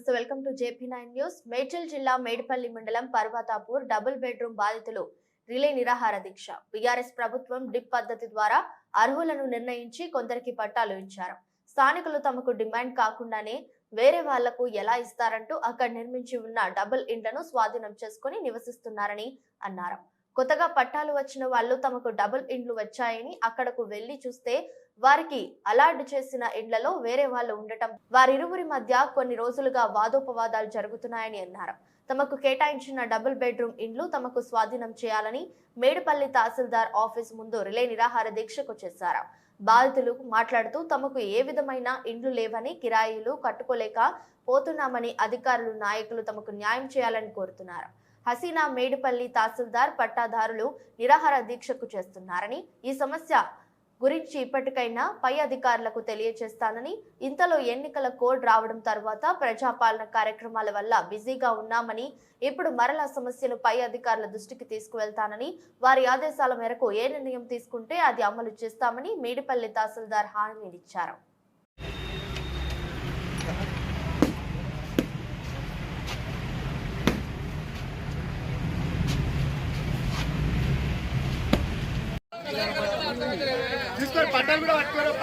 నమస్తే welcome to JP nine news. Medchal జిల్లా మేడిపల్లి మండలం పర్వతాపూర్ డబుల్ బెడ్రూమ్ బాధితులు రిలే నిరాహార దీక్ష. బీఆర్ఎస్ ప్రభుత్వం డిప్ పద్ధతి ద్వారా అర్హులను నిర్ణయించి కొందరికి పట్టాలు ఇచ్చారు. స్థానికులు తమకు డిమాండ్ కాకుండానే వేరే వాళ్ళకు ఎలా ఇస్తారంటూ అక్కడ నిర్మించి ఉన్న డబుల్ ఇండ్లను స్వాధీనం చేసుకుని నివసిస్తున్నారని అన్నారు. కొత్తగా పట్టాలు వచ్చిన వాళ్ళు తమకు డబుల్ ఇండ్లు వచ్చాయని అక్కడకు వెళ్ళి చూస్తే వారికి అలాట్ చేసిన ఇండ్లలో వేరే వాళ్ళు ఉండటం వారిరువురి మధ్య కొన్ని రోజులుగా వాదోపవాదాలు జరుగుతున్నాయని అన్నారు. తమకు కేటాయించిన డబుల్ బెడ్రూమ్ ఇండ్లు తమకు స్వాధీనం చేయాలని మేడిపల్లి తహసీల్దార్ ఆఫీస్ ముందు రిలే నిరాహార దీక్షకు చేశారు. బాధితులు మాట్లాడుతూ తమకు ఏ విధమైన ఇండ్లు లేవని కిరాయిలు కట్టుకోలేక పోతున్నామని అధికారులు నాయకులు తమకు న్యాయం చేయాలని కోరుతున్నారు. హసీనా మేడిపల్లి తహసీల్దార్ పట్టాదారులు నిరాహార దీక్షకు చేస్తున్నారని ఈ సమస్య గురించి ఇప్పటికైనా పై అధికారులకు తెలియజేస్తానని ఇంతలో ఎన్నికల కోడ్ రావడం తర్వాత ప్రజాపాలన కార్యక్రమాల వల్ల బిజీగా ఉన్నామని ఇప్పుడు మరలా సమస్యను పై అధికారుల దృష్టికి తీసుకువెళ్తానని వారి ఆదేశాల మేరకు ఏ నిర్ణయం తీసుకుంటే అది అమలు చేస్తామని మేడిపల్లి తహసీల్దార్ హామీనిచ్చారు తీసుకొని పట్టాలు కూడా పట్టుకోరు అక్కడ బోర్డు కూడా పట్టుకోరు.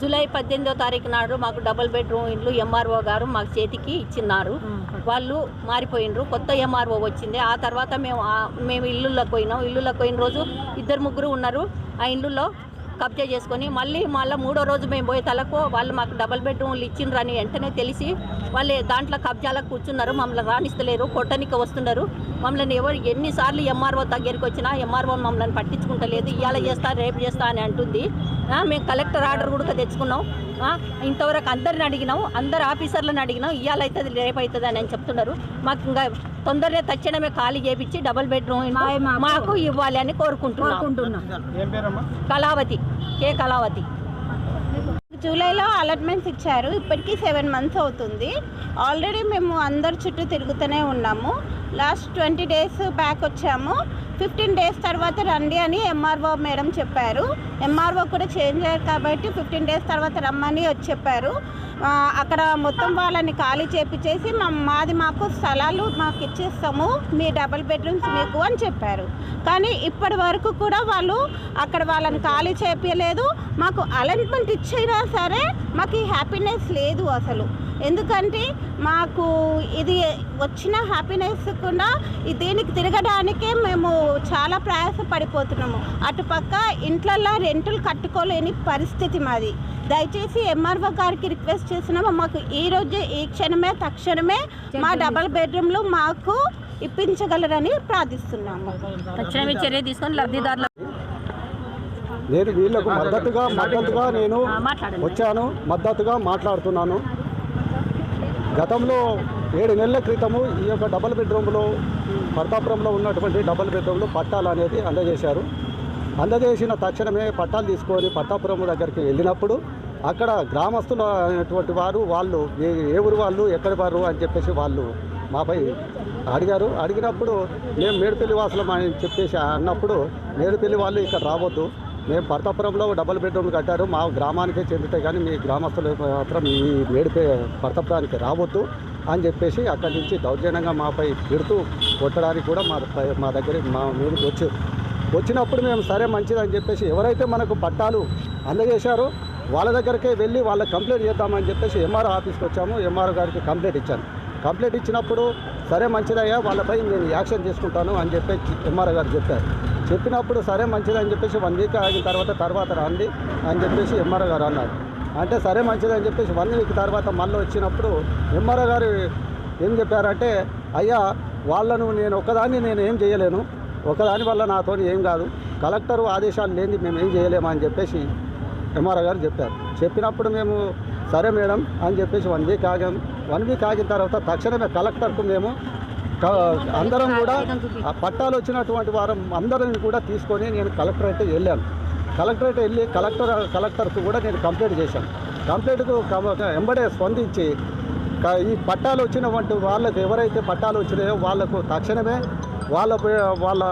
జూలై పద్దెనిమిదో తారీఖు నాడు మాకు డబుల్ బెడ్రూమ్ ఇండ్లు ఎంఆర్ఓ గారు మాకు చేతికి ఇచ్చిన్నారు. వాళ్ళు మారిపోయినరు కొత్త ఎంఆర్ఓ వచ్చింది. ఆ తర్వాత మేము మేము ఇల్లులోకి పోయినాం. ఇల్లులోకి పోయిన రోజు ఇద్దరు ముగ్గురు ఉన్నారు. ఆ ఇల్లులో కబ్జా చేసుకొని మళ్ళీ మళ్ళీ మూడో రోజు మేము పోయే తలకు వాళ్ళు మాకు డబల్ బెడ్రూమ్లు ఇచ్చిండ్రని వెంటనే తెలిసి వాళ్ళు దాంట్లో కబ్జాలకు కూర్చున్నారు మమ్మల్ని రాణిస్తలేరు కొట్టనికి వస్తున్నారు. మమ్మల్ని ఎవరు ఎన్నిసార్లు ఎంఆర్ఓ దగ్గరికి వచ్చినా ఎంఆర్ఓ మమ్మల్ని పట్టించుకుంటలేదు ఇవాళ చేస్తా రేపు చేస్తా అని అంటుంది. మేము కలెక్టర్ ఆర్డర్ కూడా తెచ్చుకున్నాం. ఇంతవరకు అందరిని అడిగినాం అందరు ఆఫీసర్లను అడిగినాం ఇవాళ అవుతుంది రేపు అవుతుంది అని చెప్తున్నారు. మాకు ఇంకా తొందరగా తక్షణమే ఖాళీ చేపించి డబుల్ బెడ్రూమ్ మాకు ఇవ్వాలి అని కోరుకుంటున్నాం. కళావతి కే కళావతి. జూలైలో అలాట్మెంట్స్ ఇచ్చారు ఇప్పటికీ సెవెన్ మంత్స్ అవుతుంది. ఆల్రెడీ మేము అందరు చుట్టూ తిరుగుతూనే ఉన్నాము. లాస్ట్ ట్వంటీ డేస్ బ్యాక్ వచ్చాము. ఫిఫ్టీన్ డేస్ తర్వాత రండి అని ఎంఆర్ఓ మేడం చెప్పారు. ఎంఆర్ఓ కూడా చేంజ్ అయ్యారు కాబట్టి ఫిఫ్టీన్ డేస్ తర్వాత రమ్మని వచ్చి చెప్పారు. అక్కడ మొత్తం వాళ్ళని ఖాళీ చేపించేసి మా మాది మాకు స్థలాలు మాకు ఇచ్చేస్తాము మీ డబుల్ బెడ్రూమ్స్ మీకు అని చెప్పారు. కానీ ఇప్పటి వరకు కూడా వాళ్ళు అక్కడ వాళ్ళని ఖాళీ చేపించలేదు మాకు అలైన్మెంట్ ఇచ్చినా సరే మాకు ఈ హ్యాపీనెస్ లేదు అసలు. ఎందుకంటే మాకు ఇది వచ్చిన హ్యాపీనెస్ కూడా దీనికి తిరగడానికే మేము చాలా ప్రయాస పడిపోతున్నాము అటుపక్క ఇంట్లల్లో రెంటులు కట్టుకోలేని పరిస్థితి మాది. దయచేసి ఎంఆర్ఓ గారికి రిక్వెస్ట్ చేస్తున్నాము. మాకు ఈ రోజే ఈ క్షణమే తక్షణమే మా డబల్ బెడ్రూమ్లు మాకు ఇప్పించగలరని ప్రార్థిస్తున్నాము. తక్షణమే చర్య తీసుకొని లబ్ధిదారుల నేను వీళ్ళకు మద్దతుగా మద్దతుగా నేను వచ్చాను. మద్దతుగా మాట్లాడుతున్నాను. గతంలో ఏడు నెలల క్రితము ఈ యొక్క డబల్ బెడ్రూమ్లో ప్రతాపురంలో ఉన్నటువంటి డబల్ బెడ్రూమ్లో పట్టాలు అనేది అందజేశారు. అందజేసిన తక్షణమే పట్టాలు తీసుకొని పట్టాపురం దగ్గరికి వెళ్ళినప్పుడు అక్కడ గ్రామస్తులు అనేటువంటి వారు వాళ్ళు ఏ ఏ ఊరు వాళ్ళు ఎక్కడి వారు అని చెప్పేసి వాళ్ళు మాపై అడిగారు. అడిగినప్పుడు మేము మేడిపల్లి వాసులం అని చెప్పేసి అన్నప్పుడు మేడిపల్లి వాళ్ళు ఇక్కడ రావద్దు మేము భర్తపురంలో డబుల్ బెడ్రూమ్ కట్టారు మా గ్రామానికే చెందుతాయి కానీ మీ గ్రామస్తులు మాత్రం ఈ మేడిపే భర్తపురానికి రావద్దు అని చెప్పేసి అక్కడి నుంచి దౌర్జన్యంగా మాపై తిడుతూ కొట్టడానికి కూడా మా మా దగ్గర మా మీదకి వచ్చారు వచ్చినప్పుడు మేము సరే మంచిదని చెప్పేసి ఎవరైతే మనకు పట్టాలు అందజేశారో వాళ్ళ దగ్గరకే వెళ్ళి వాళ్ళకి కంప్లైంట్ చేద్దామని చెప్పేసి ఎంఆర్ ఆఫీస్కి వచ్చాము. ఎంఆర్ఓ గారికి కంప్లైంట్ ఇచ్చాను. కంప్లైంట్ ఇచ్చినప్పుడు సరే మంచిదయ్యా వాళ్ళపై నేను యాక్షన్ తీసుకుంటాను అని చెప్పి ఎంఆర్ గారు చెప్పారు. చెప్పినప్పుడు సరే మంచిదని చెప్పేసి వన్ వీక్ ఆగిన తర్వాత తర్వాత రండి అని చెప్పేసి ఎంఆర్ గారు అన్నారు. అంటే సరే మంచిదని చెప్పేసి వన్ వీక్ తర్వాత మళ్ళీ వచ్చినప్పుడు ఎంఆర్ఓ గారు ఏం చెప్పారంటే అయ్యా వాళ్ళను నేను ఒక్కదాన్ని నేను ఏం చేయలేను. ఒకదాని వల్ల నాతో ఏం కాదు. కలెక్టర్ ఆదేశాలు లేని మేము ఏం చేయలేమని అని చెప్పేసి ఎంఆర్ఓ గారు చెప్పారు. చెప్పినప్పుడు మేము సరే మేడం అని చెప్పేసి వన్ వీక్ ఆగాం. వన్ వీక్ ఆగిన తర్వాత తక్షణమే కలెక్టర్కు మేము అందరం కూడా ఆ పట్టాలు వచ్చినటువంటి వారం అందరిని కూడా తీసుకొని నేను కలెక్టరేట్ వెళ్ళాను. కలెక్టరేట్ వెళ్ళి కలెక్టర్ కలెక్టర్కు కూడా నేను కంప్లైంట్ చేశాను. కంప్లైంట్కు వెంబడే ఎంబడే స్పందించి ఈ పట్టాలు వచ్చినటువంటి వాళ్ళకి ఎవరైతే పట్టాలు వచ్చినాయో వాళ్ళకు తక్షణమే వాళ్ళ వాళ్ళ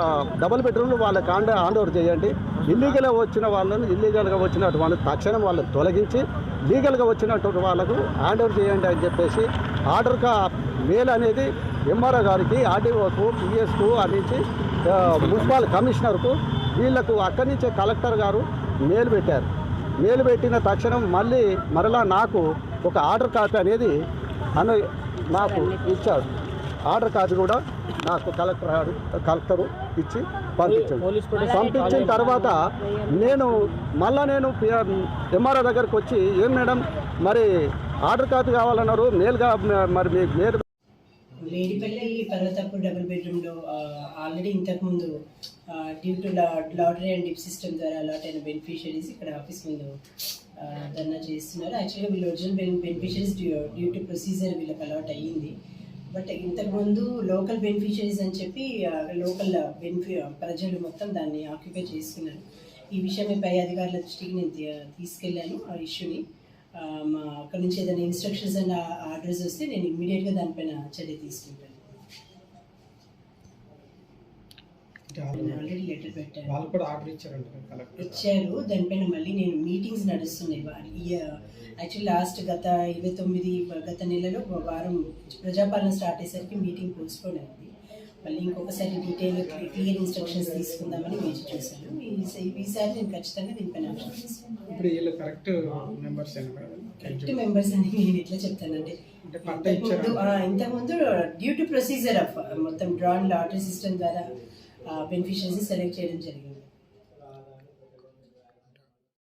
డబుల్ బెడ్రూమ్లు వాళ్ళకి హ్యాండ్ హ్యాండ్ ఓవర్ చేయండి. ఇల్లీగల్గా వచ్చిన వాళ్ళని ఇల్లీగల్గా వచ్చినటువంటి వాళ్ళని తక్షణం వాళ్ళని తొలగించి లీగల్గా వచ్చినటువంటి వాళ్ళకు హ్యాండ్ ఓవర్ చేయండి అని చెప్పేసి ఆర్డర్గా మేల్ అనేది ఎంఆర్ఓ గారికి ఆర్డీఓకు పిఎస్కు అందించి మున్సిపల్ కమిషనర్కు వీళ్ళకు అక్కడి నుంచే కలెక్టర్ గారు మేలు పెట్టారు. మేలు పెట్టిన తక్షణం మళ్ళీ మరలా నాకు ఒక ఆర్డర్ కాపీ అనేది అను నాకు ఇచ్చాడు ఆర్డర్ కాపీ కూడా నాకు కలెక్టర్ గారు- కలెక్టరు ఇచ్చి పంపించాడు పంపించిన తర్వాత నేను మళ్ళా నేను ఎంఆర్ఓ దగ్గరకు వచ్చి ఏం మేడం మరి ఆర్డర్ కాపీ కావాలన్నారు మేలుగా మరి మీకు మేలు లేడిపల్లి పర్వతపూర్ డబుల్ బెడ్రూమ్లో ఆల్రెడీ ఇంతకుముందు due to lottery and dip system ద్వారా అలాట్ అయిన బెనిఫిషరీస్ ఇక్కడ ఆఫీస్ ముందు ధర్నా చేస్తున్నారు. యాక్చువల్గా వీళ్ళు original beneficiaries due due to procedure వీళ్ళకి అలాట్ అయ్యింది. బట్ ఇంతకుముందు లోకల్ బెనిఫిషరీస్ అని చెప్పి లోకల్ బెనిఫి ప్రజలు మొత్తం దాన్ని ఆక్యుపై చేసుకున్నారు ఈ విషయమై పై అధికారుల దృష్టికి నేను తీసుకెళ్ళాను ఆ ఇష్యూని. మా అక్కడ నుంచి ఏదైనా ఇన్స్ట్రక్షన్స్ అండ్ ఆర్డర్స్ వస్తే నేను ఇమ్మీడియట్గా దానిపైన చర్య తీసుకుంటాను నేను ఆల్రెడీ లెటర్ పెట్టాను వాళ్ళు కూడా ఆర్డర్ కలెక్టర్ ఇచ్చారు దానిపైన మళ్ళీ నేను మీటింగ్స్ నడుస్తున్నాయి. యాక్చువల్లీ లాస్ట్ గత ఇరవై తొమ్మిది గత నెలలో ఒక వారం ప్రజాపాలన స్టార్ట్ అయ్యేసరికి మీటింగ్ పోస్ట్పోన్ అయింది. మళ్ళీ ఇంకొకసారి డీటెయిల్ క్లియర్ ఇన్స్ట్రక్షన్స్ తీసుకుందామని వేచి చూశాను. ఈ- ఈసారి నేను ఖచ్చితంగా దీనిపైన ఇప్పుడు వీళ్ళు కరెక్ట్ మెంబర్స్ కరెక్ట్ మెంబర్స్ అని నేను ఎట్లా చెప్తానంటే ఇచ్చారా? ఇంతకుముందు డ్యూ టు ప్రొసీజర్ ఆఫ్ మొత్తం డ్రాన్ లాటరీ సిస్టమ్ ద్వారా బెనిఫిషరీస్ని సెలెక్ట్ చేయడం జరిగింది.